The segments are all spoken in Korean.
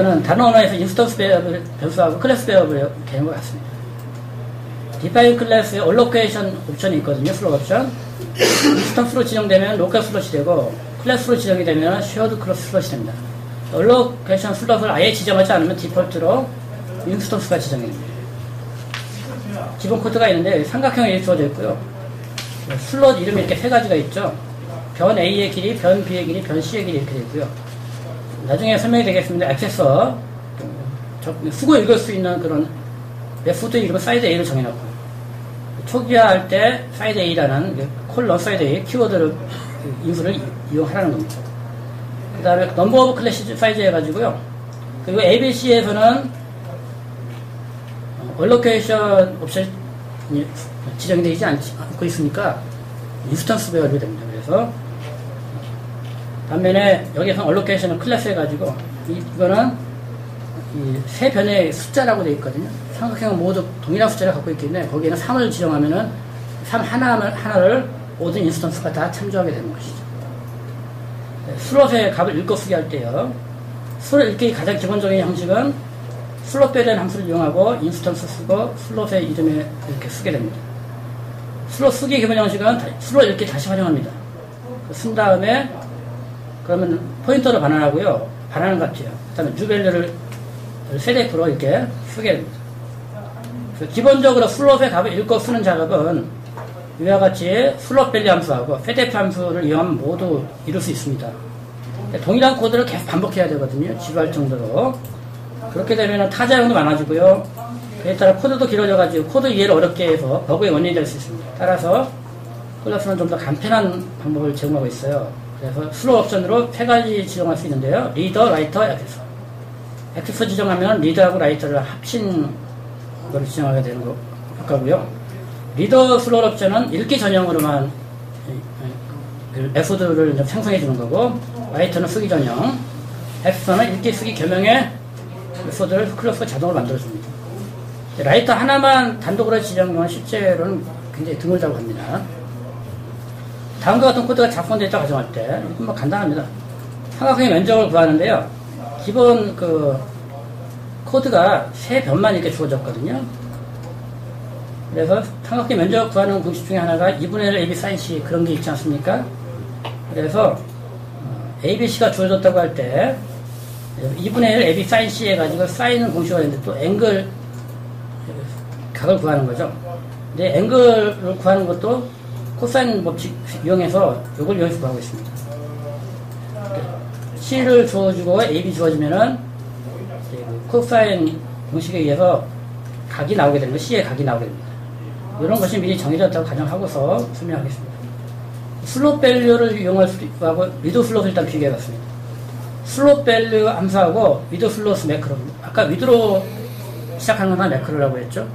이거는 다른 언어에서 인스턴스 배열을 변수하고 클래스 배열을 되는 것 같습니다. 디파인 클래스에 얼로케이션 옵션이 있거든요. 슬롯 옵션. 인스턴스로 지정되면 로컬 슬롯이 되고 클래스로 지정이 되면 쉐어드 클래스 슬롯이 됩니다. 얼로케이션 슬롯을 아예 지정하지 않으면 디폴트로 인스턴스가 지정이 됩니다. 기본 코드가 있는데 삼각형이 주어져 있고요. 슬롯 이름이 이렇게 세 가지가 있죠. 변 A의 길이, 변 B의 길이, 변 C의 길이 이렇게 되고요. 나중에 설명이 되겠습니다. 액세서 수고 읽을 수 있는 그런 메소드 이름은 사이드 A를 정해놨고요. 초기화할 때 사이드 A라는 콜런 사이드 A 키워드를 인수를 이용하라는 겁니다. 그 다음에 넘버 오브 클래시 사이즈 해가지고요. 그리고 ABC에서는 얼로케이션 옵션이 지정되지 않고 있으니까 인스턴스 배열이 됩니다. 그래서 반면에 여기서 얼로케이션을 클래스 해가지고 이거는 이세 변의 숫자라고 되어 있거든요. 삼각형은 모두 동일한 숫자를 갖고 있기 때문에 거기에는 3을 지정하면은 3 하나, 하나를 모든 인스턴스가 다 참조하게 되는 것이죠. 네, 슬롯의 값을 읽고 쓰기 할 때요. 슬롯 읽기 가장 기본적인 형식은 슬롯배라는 함수를 이용하고 인스턴스 쓰고 슬롯의 이름에 이렇게 쓰게 됩니다. 슬롯 쓰기 기본 형식은 슬롯 읽기 다시 활용합니다. 쓴 다음에 그러면 포인터로 반환하고요. 반환은 같아요. 그 다음에 뉴밸류를 세대프로 이렇게 쓰게 됩니다. 기본적으로 슬롯의 값을 읽고 쓰는 작업은 이와 같이 슬롯 밸류 함수하고 세대프 함수를 이용하면 모두 이룰 수 있습니다. 동일한 코드를 계속 반복해야 되거든요. 지루할 정도로. 그렇게 되면 타자용도 많아지고요. 그에 따라 코드도 길어져가지고 코드 이해를 어렵게 해서 버그의 원인이 될 수 있습니다. 따라서 클래스는 좀 더 간편한 방법을 제공하고 있어요. 그래서 슬롯 옵션으로 세 가지 지정할 수 있는데요. 리더, 라이터, 액세서. 액세서 지정하면 리더하고 라이터를 합친 걸 지정하게 되는 거, 효과고요. 리더 슬롯 옵션은 읽기 전용으로만 메소드를 생성해 주는 거고, 라이터는 쓰기 전용, 액세서는 읽기, 쓰기 겸용의 메소드를 클래스가 자동으로 만들어줍니다. 라이터 하나만 단독으로 지정하면 실제로는 굉장히 드물다고 합니다. 다음과 같은 코드가 작성되어 있다고 가정할 때, 이건 뭐 간단합니다. 삼각형의 면적을 구하는데요. 기본 그 코드가 세 변만 이렇게 주어졌거든요. 그래서 삼각형 면적 구하는 공식 중에 하나가 2분의 1 AB 사인 C 그런 게 있지 않습니까? 그래서 ABC가 주어졌다고 할 때 2분의 1 AB 사인 C 해가지고 사인은 공식가 있는데 또 앵글 각을 구하는 거죠. 근데 앵글을 구하는 것도 코사인 법칙 이용해서 이걸 이용해서 구하고 있습니다. C를 주어주고 AB 주어지면은 코사인 공식에 의해서 각이 나오게 됩니다. C의 각이 나오게 됩니다. 이런 것이 미리 정해졌다고 가정하고서 설명하겠습니다. 슬롯 밸류를 이용할 수 있고 하고 위드 슬롯을 일단 비교해 봤습니다. 슬롯 밸류 함수하고 위드 슬롯 매크로. 아까 위드로 시작하는 건 매크로라고 했죠.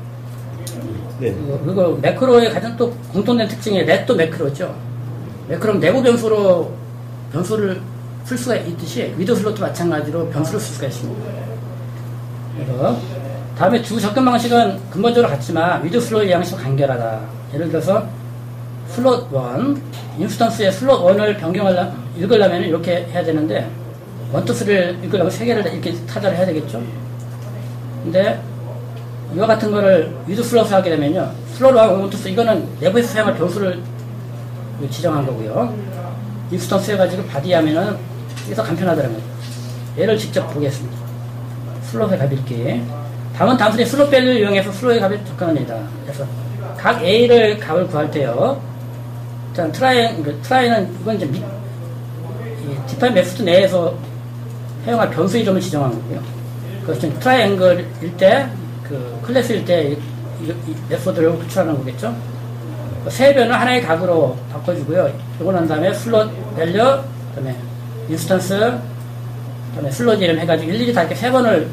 네. 그리고 매크로의 가장 또 공통된 특징이 넷도 매크로죠. 매크로는 내부 변수로 변수를 풀 수가 있듯이 위드 슬롯도 마찬가지로 변수를 쓸 수가 있습니다. 그래서 다음에 두 접근 방식은 근본적으로 같지만 위드 슬롯 양식 간결하다. 예를 들어서 슬롯 1, 인스턴스의 슬롯 1을 변경하려 읽으려면 이렇게 해야 되는데 1, 2, 3를 읽으려면 세 개를 이렇게 타자를 해야 되겠죠. 근데 이와 같은 거를 위드 슬롯을 하게 되면요. 슬롯과 원투스 이거는 내부에서 사용할 변수를 지정한 거고요. 인스턴스 해가지고 바디 하면은 그래서 간편하더라고요. 얘를 직접 보겠습니다. 슬롯의 값읽기. 다음은 단순히 슬롯 밸류를 이용해서 슬롯의 값을 접근합니다. 그래서 각 A를 값을 구할 때요. 일단 트라이, 트라이는 이건 이제 미, 디파인 메소드 내에서 사용할 변수 이름을 지정한 거고요. 그것은 트라이앵글일 때, 그 클래스일 때 이, 이, 이 메소드를 구출하는 거겠죠. 세 변을 하나의 각으로 바꿔주고요. 이거 난 다음에 슬롯 밸류, 그 다음에 인스턴스, 그 다음에 슬롯 이름 해가지고 일일이 다 이렇게 세 번을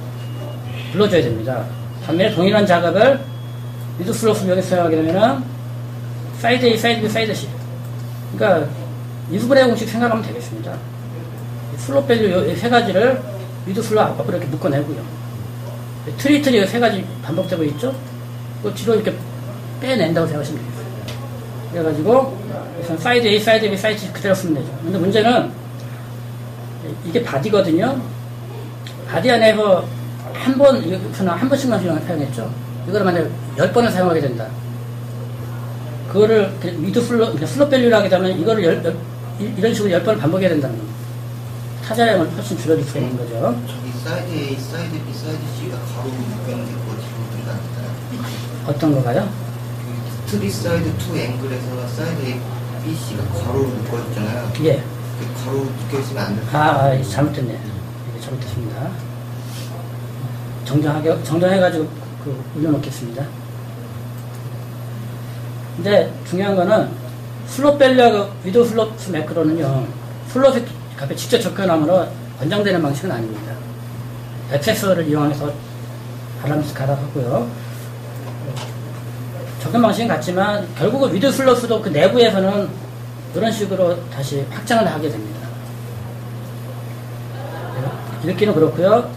불러줘야 됩니다. 반면에 동일한 작업을 위드 슬롯을 여기 사용하게 되면은 사이드 A, 사이드 B, 사이드 C. 그러니까 이수분해 공식 생각하면 되겠습니다. 슬롯 밸류 세 가지를 위드 슬롯 앞으로 이렇게 묶어내고요. 트리 트리 세 가지 반복되고 있죠? 그 뒤로 이렇게 빼낸다고 생각하시면 되겠어요. 그래가지고 사이드 A, 사이드 B, 사이드 C 그대로 쓰면 되죠. 근데 문제는 이게 바디거든요. 바디 안에서 한 번, 이거는 한 번씩만 사용했죠. 이거를 만약 열 번을 사용하게 된다. 그거를 슬로, 그러니까 슬로 밸류를 하게 되면 이거를 열, 열, 이런 식으로 열 번을 반복해야 된다는 겁니다. 타자량을 훨씬 줄여줄 수 있는 거죠. 저기 사이드 A, 사이드 B, 사이드 C가 가로 묶였는데 그거 잘못된 거 아닐까요? 어떤 거가요? 트리 사이드 2 앵글에서 사이드 A, B, C가 가로로 묶어있잖아요. 예. 그 가로 묶여있으면 안 돼요. 아, 아 잘못됐네. 이게 잘못됐습니다. 정정하게, 정정해가지고 그 올려놓겠습니다. 근데 중요한 거는 슬롯 밸류 위도 슬롯 매크로는요, 슬롯 값에 직접 접근함으로 권장되는 방식은 아닙니다. 액세서를 이용해서 바람스 갈아가고요. 접근 방식은 같지만 결국은 위드 슬롯도 그 내부에서는 그런 식으로 다시 확장을 하게 됩니다. 읽기는 그렇고요.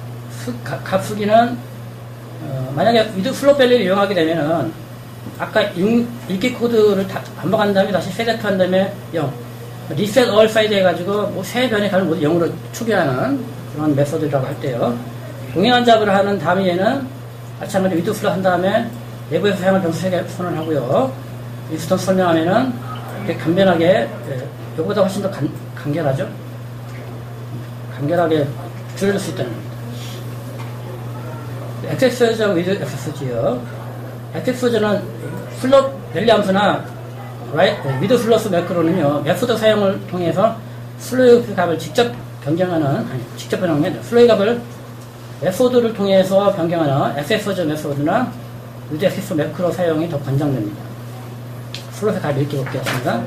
값수기는 어, 만약에 위드 슬롯 밸류를 이용하게 되면은 아까 읽, 읽기 코드를 다 반복한 다음에 다시 세대트 한 다음에 0 리셋 얼 사이드 해가지고 뭐세 변의 값을 모두 0으로 추계하는 그런 메소드라고 할 때요. 동일한 잡을 하는 다음에는 마찬가지로 위드 슬롯 한 다음에 내부에서 사용할 변수 세개 선언하고요. 리스턴 설명하면은 이렇게 간편하게 예, 이거보다 훨씬 더 간, 간결하죠. 간결하게 줄여줄 수 있다는 겁니다. 엑세스저 위드 엑세스지요. 엑세스저는 슬롯 밸리 함수나 라이- 위드 슬러스 매크로는요, 메소드 사용을 통해서 슬로이 값을 직접 변경하는, 아니, 직접 게 아니라 슬로이 값을 메소드를 통해서 변경하는 엑세스저 메소드나 위드 엑세스 매크로 사용이 더 권장됩니다. 슬롯의 값을 이렇게 볼겠습니다.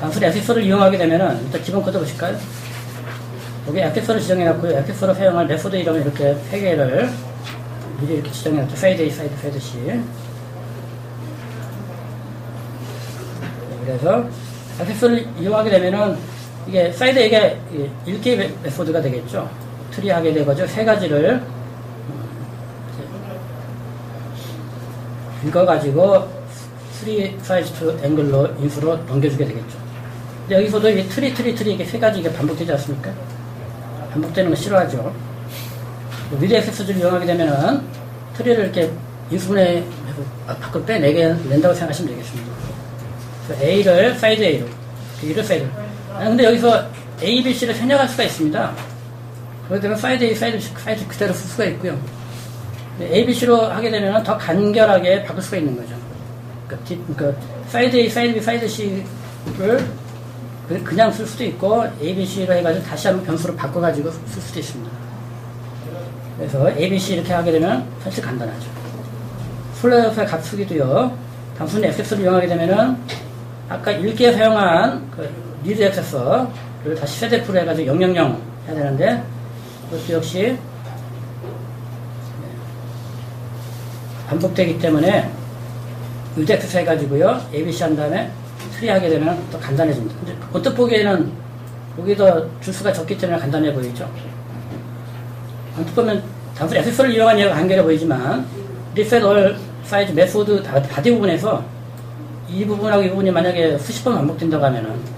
단순히 엑세스를 이용하게 되면은, 일단 기본 코드 보실까요? 여기 엑세스를 지정해놨고요. 엑세스로 사용할 메소드 이름을 이렇게 세 개를 미리 이렇게 지정해놨죠. 페이드 사이드, 페이드 C. 그래서 액세스를 이용하게 되면은 이게 사이드 이게 읽기 메소드가 되겠죠. 트리하게 되거죠. 세 가지를 음, 읽어가지고 트리 사이즈 투 앵글로 인수로 넘겨주게 되겠죠. 근데 여기서도 이게 트리 트리 트리 이게 세 가지 이게 반복되지 않습니까? 반복되는 거 싫어하죠. 위드 액세스를 이용하게 되면은 트리를 이렇게 인수분해 밖으로 빼내게 낸다고 생각하시면 되겠습니다. A를 사이드 A로, B를 사이드. 아 근데 여기서 A, B, C를 생략할 수가 있습니다. 그렇게 되면 사이드 A, 사이드 C, 사이드 그대로 쓸 수가 있고요. A, B, C로 하게 되면 더 간결하게 바꿀 수가 있는 거죠. 그러니까, 디- 그러니까 사이드 A, 사이드 B, 사이드 C를 그- 그냥 쓸 수도 있고 A, B, C로 해가지고 다시 한번 변수로 바꿔가지고 쓸 수도 있습니다. 그래서 A, B, C 이렇게 하게 되면 사실 간단하죠. 플레이어프의 값수기도요. 단순히 액세스를 이용하게 되면은 아까 읽기에 사용한 그 리드 액세서를 다시 세대풀로 해가지고 000 해야 되는데 그것도 역시 네, 반복되기 때문에 리드 액세서 해가지고요. ABC 한 다음에 트리 하게 되면 더 간단해집니다. 근데 언뜻 보기에는 여기 더 줄수가 적기 때문에 간단해 보이죠. 언뜻 보면 단순히 액세서를 이용한 얘가 간결해 보이지만 리셋 얼 사이즈 메소드 다- 바디 부분에서 이 부분하고 이 부분이 만약에 수십 번 반복된다고 하면은